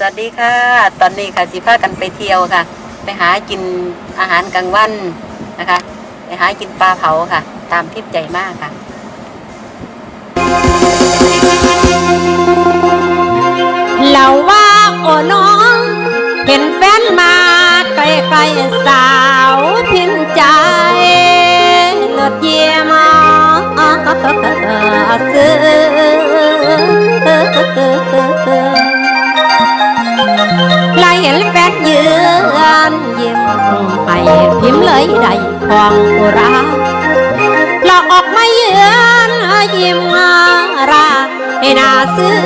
สวัสดีค่ะ ตอนนี้ค่ะสิพากันไปเที่ยวค่ะ ไปหากินอาหารกลางวันนะคะ ไปหากินปลาเผาค่ะ ตามทิพย์ใจมากค่ะเราว่าโอ้น้องเห็นแฟนมาใกล้ๆสาวพิมใจเลิศเยี่ยมซื้อ นยิ้มให้พิมพ์เลยได้ของอุราหลอกออกมาเยือนยิ้มราให้น่าซื้อ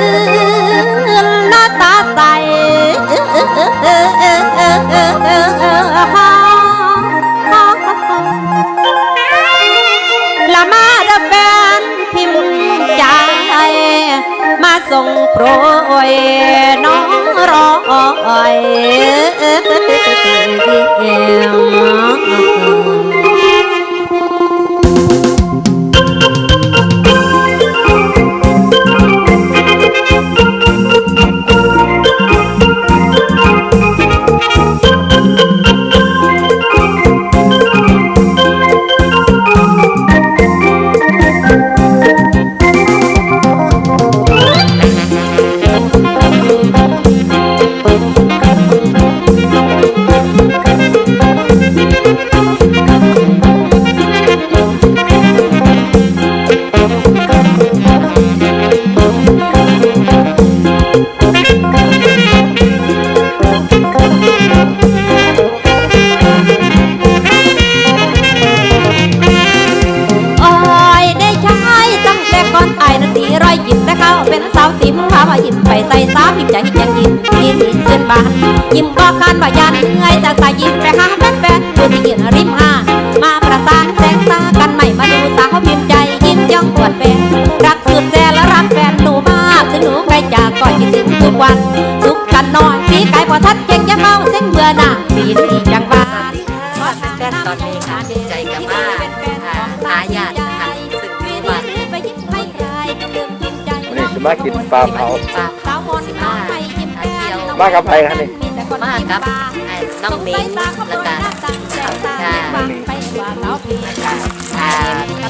หน้าตาใส มาส่งโปรยน้องรอย ส้นบานยิ้มบอก็คานว่ายันเหนื่อยจากสายยิ้มไปหา่าอ่าหาญาตินะคะซึ่งมีบ้านวันนี้จะมากินปลาเผา ปลาเผาสิมาหาเที่ยวมากับใครคะนี่มากับน้องมิ้งแล้วก็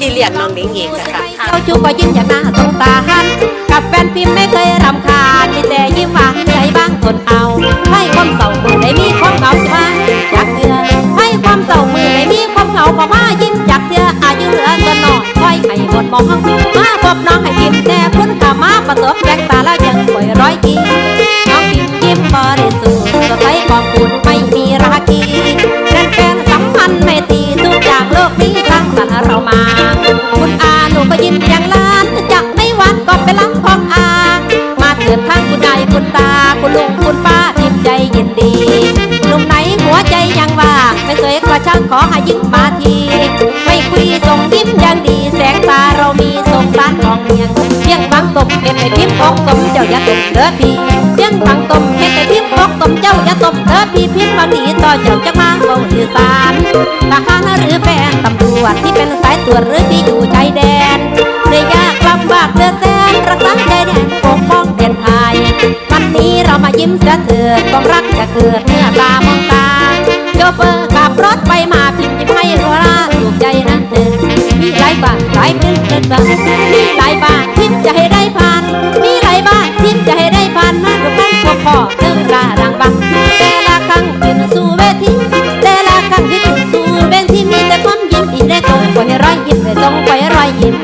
ที่เลี้ยงน้องมิ้งอีกนะเจ้าจูก็ยิ้มอย่างน่าสงสารกับแฟนพิมพ์ไม่เคยรำคาญมีแต่ยิ้มหวานใจบ้างทนเอาให้ความเศร้ามือได้มีความเหงาจะมาจากเธอให้ความเศร้ามือได้มีความเหงาก็มา มองมาพบน้องให้ยิ้มแต่พุ่นขามาประสบแจกตาแล้วยังป่วยร้อยกีน้องยิ้มยิ้มบริสุทธิ์สดใสกองคุณไม่มีราคีแฟนแฟนสัมพันธ์ไม่ตีทุกอย่างโลกนี้สร้างสรรค์เรามา คุณอาหนูก็ยิ้มอย่างล้านจะไม่หวานก็เป็นลังของอา มาเถิดทางคุณยายคุณตาคุณลุงคุณป้าพิมใจยินดีหนุ่มไหนหัวใจยังว่างไม่เคยกระช่างขอให้ยิ้มมาที ไม่คุยส่งยิ้มอย่างดีแสงตาเรามีส่งสารของเมียงเพียงบางตมเห็นในพิมพ์อกตมเจ้าอย่าตมเด้อพี่เพียงบางตมเห็นในพิมพ์อกตมเจ้าอย่าตมเด้อพี่พิมพ์บางดีต่อเจ้าจะมาเบาสื่อสารทหารหรือแฟนตำรวจที่เป็นสายตรวจหรือที่อยู่ชายแดนได้ยากลำบากเดือดแสนรักษาใจแดนปกป้องแดนไทยวันนี้เรามายิ้มเสียเถิดความรักจะเกิดเมื่อตามองตาโชเฟอร์ บ้างมีหลายบ้านคิดจะให้ได้พัน มีหลายบ้านคิดจะให้ได้พันนั่นก็ต้อพวกพ่อเติมราดังบังแต่ละครั้งขึ้นสู่เวที แต่ละครั้งที่ขึ้นสู่เวทีมีแต่ความยิ้มอีกได้ตรงกว่าให้รอยยิ้มได้ตรงกว่าให้รอยยิ้ม